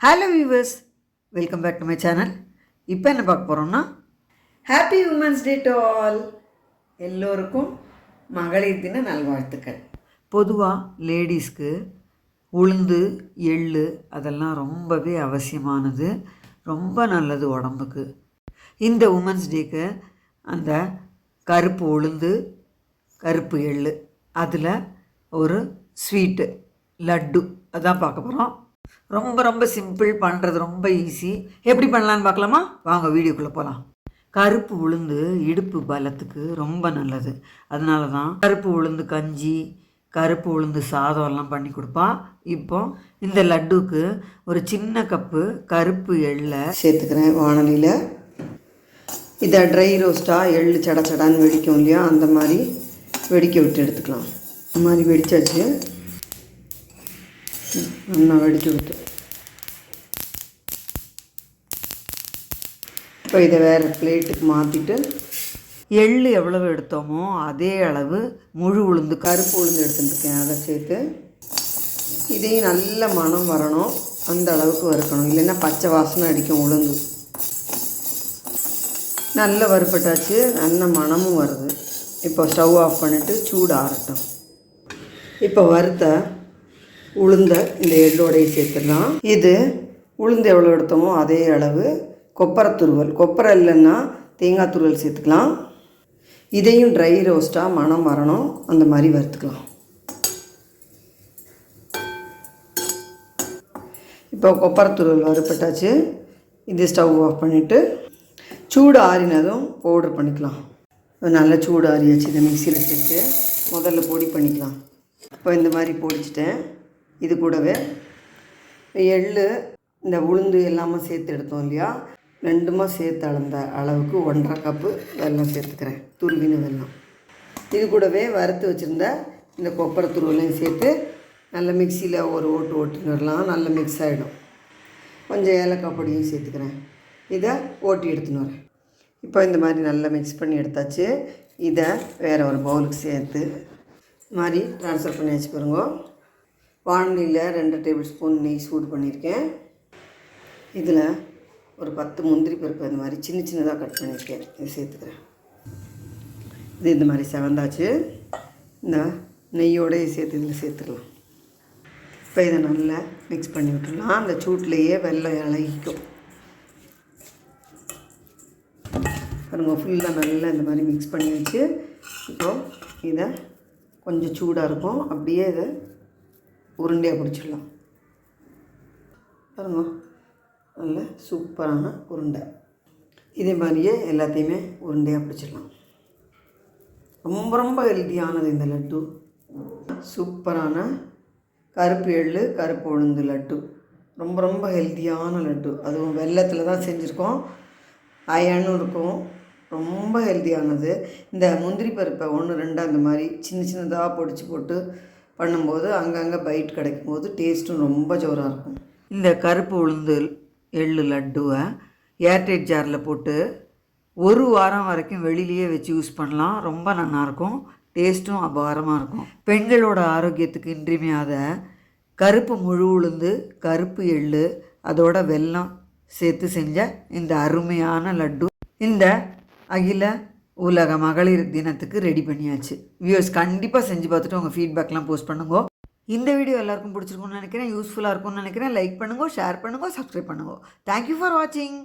Hello viewers welcome back to my channel இப்போ என்ன பார்க்க போகிறோம்னா happy women's day to all எல்லோருக்கும் மகளிர் தின நல்வாழ்த்துக்கள். பொதுவாக லேடிஸ்க்கு உளுந்து எள்ளு அதெல்லாம் ரொம்பவே அவசியமானது. ரொம்ப நல்லது உடம்புக்கு. இந்த உமன்ஸ் டேக்கு அந்த கருப்பு உளுந்து கருப்பு எள்ளு அதில் ஒரு ஸ்வீட்டு லட்டு அதான் பார்க்க போகிறோம் ரொம்ப ரொம்ப சிம்பிள் பண்ணுறது ரொம்ப ஈஸி எப்படி பண்ணலான்னு பார்க்கலாமா? வாங்க வீடியோக்குள்ளே போகலாம் கருப்பு உளுந்து இடுப்பு பலத்துக்கு ரொம்ப நல்லது. அதனால தான் கருப்பு உளுந்து கஞ்சி கருப்பு உளுந்து சாதம் எல்லாம் பண்ணி கொடுப்பா. இப்போ இந்த லட்டுக்கு ஒரு சின்ன கப்பு கருப்பு எள்ளை சேர்த்துக்கிறேன் வானலியில். இதை ட்ரை ரோஸ்ட்டாக எள்ளு சட சடான்னு வெடிக்கும் இல்லையா? அந்த மாதிரி வெடிக்க விட்டு எடுத்துக்கலாம். இந்த மாதிரி வெடிச்சாச்சு. நல்லா வெடிச்சு விட்டு இப்போ இதை வேறு பிளேட்டுக்கு மாற்றிட்டு எள் எவ்வளவு எடுத்தோமோ அதே அளவு முழு உளுந்து கருப்பு உளுந்து எடுத்துட்டுருக்கேன் அதை சேர்த்து இதையும் நல்ல மணம் வரணும் அந்த அளவுக்கு வறுக்கணும் இல்லைன்னா பச்சை வாசனை அடிக்கும் உளுந்து நல்ல வறுப்பட்டாச்சு நல்ல மணமும் வருது இப்போ ஸ்டவ் ஆஃப் பண்ணிவிட்டு சூடு ஆறட்டும் இப்போ வறுத்த உளுந்த இந்த எள்ளோடையை சேர்த்துடலாம். இது உளுந்து எவ்வளோ எடுத்தோமோ அதே அளவு கொப்பரை துருவல். கொப்பரை இல்லைன்னா தேங்காய் துருவல் சேர்த்துக்கலாம். இதையும் ட்ரை ரோஸ்ட்டாக மணம் வரணும். அந்த மாதிரி வறுத்துக்கலாம். இப்போ கொப்பரை துருவல் வறுப்பட்டாச்சு இது ஸ்டவ் ஆஃப் பண்ணிவிட்டு சூடு ஆறினதும் பவுடர் பண்ணிக்கலாம். நல்ல சூடு ஆறியாச்சு. இதை மிக்சியில் சேர்த்து முதல்ல பொடி பண்ணிக்கலாம். இப்போ இந்த மாதிரி பொடிச்சிட்டேன். இது கூடவே எள்ளு இந்த உளுந்து எல்லாமே சேர்த்து எடுத்தோம் இல்லையா? ரெண்டுமா சேர்த்து அளந்த அளவுக்கு ஒன்றரை கப்பு வெல்லம் சேர்த்துக்கிறேன். துருவின வெல்லம். இது கூடவே வறுத்து வச்சுருந்த இந்த கொப்பரை துருவலையும் சேர்த்து நல்ல மிக்சியில் ஒரு ஓட்டு ஓட்டுன்னு வரலாம். நல்ல மிக்ஸ் ஆகிடும் கொஞ்சம் ஏலக்காய் பொடியும் சேர்த்துக்கிறேன். இதை ஓட்டி எடுத்துன்னு வரேன். இப்போ இந்த மாதிரி நல்லா மிக்ஸ் பண்ணி எடுத்தாச்சு. இதை வேறு ஒரு பவுலுக்கு சேர்த்து இந்த மாதிரி ட்ரான்ஸ்ஃபர் பண்ணி வச்சு பாருங்க வானலியில் ரெண்டு டேபிள் ஸ்பூன் நெய் சூடு பண்ணியிருக்கேன். இதில் ஒரு பத்து முந்திரி பருப்பு இந்த மாதிரி சின்ன சின்னதாக கட் பண்ணியிருக்கேன். இது சேர்த்துக்கிறேன். இது இந்த மாதிரி செவந்தாச்சு. இந்த நெய்யோடு சேர்த்து இதில் சேர்த்துக்கலாம். இப்போ இதை நல்லா மிக்ஸ் பண்ணி விட்டுடலாம். அந்த சூட்லேயே வெள்ளம் இலகிக்கும் பாருங்கள் ஃபுல்லாக நல்லா இந்த மாதிரி மிக்ஸ் பண்ணி வச்சு இப்போ இதை கொஞ்சம் சூடாக இருக்கும். அப்படியே இதை உருண்டையாக பிடிச்சிடலாம். பாருங்க நல்ல சூப்பரான உருண்டை. இதே மாதிரியே எல்லாத்தையுமே உருண்டையாக பிடிச்சிடலாம். ரொம்ப ரொம்ப ஹெல்த்தியானது இந்த லட்டு. சூப்பரான கருப்பு எள்ளு கருப்பு உளுந்து லட்டு. ரொம்ப ரொம்ப ஹெல்த்தியான லட்டு. அதுவும் வெள்ளத்தில் தான் செஞ்சுருக்கோம். அயனும் இருக்கும். ரொம்ப ஹெல்த்தியானது இந்த முந்திரி பருப்பை ஒன்று ரெண்டு அந்த மாதிரி சின்ன சின்னதாக பொடிச்சு போட்டு பண்ணும்போது அங்கங்கே பைட் கிடைக்கும் போது டேஸ்ட்டும் ரொம்ப ஜோராக இருக்கும். இந்த கருப்பு உளுந்து எள்ளு லட்டுவை ஏர்டைட் ஜாரில் போட்டு ஒரு வாரம் வரைக்கும் வெளியிலேயே வச்சு யூஸ் பண்ணலாம். ரொம்ப நல்லாயிருக்கும் டேஸ்ட்டும் அபாரமாக இருக்கும். பெண்களோட ஆரோக்கியத்துக்கு இன்றியமையாத கருப்பு முழு உளுந்து கருப்பு எள்ளு அதோட வெல்லம் சேர்த்து செஞ்ச இந்த அருமையான லட்டு. இந்த அகில உலக மகளிர் தினத்துக்கு ரெடி பண்ணியாச்சு. வியூஸ் கண்டிப்பாக செஞ்சு பார்த்துட்டு உங்கள் ஃபீட்பேக்லாம் போஸ்ட் பண்ணுங்க. இந்த வீடியோ எல்லாருக்கும் பிடிச்சிருக்கும்னு நினைக்கிறேன் யூஸ்ஃபுல்லாக இருக்கும்னு நினைக்கிறேன். லைக் பண்ணுங்க ஷேர் பண்ணுங்க சப்ஸ்கிரைப் பண்ணுங்க. தேங்க்யூ ஃபார் வாட்சிங்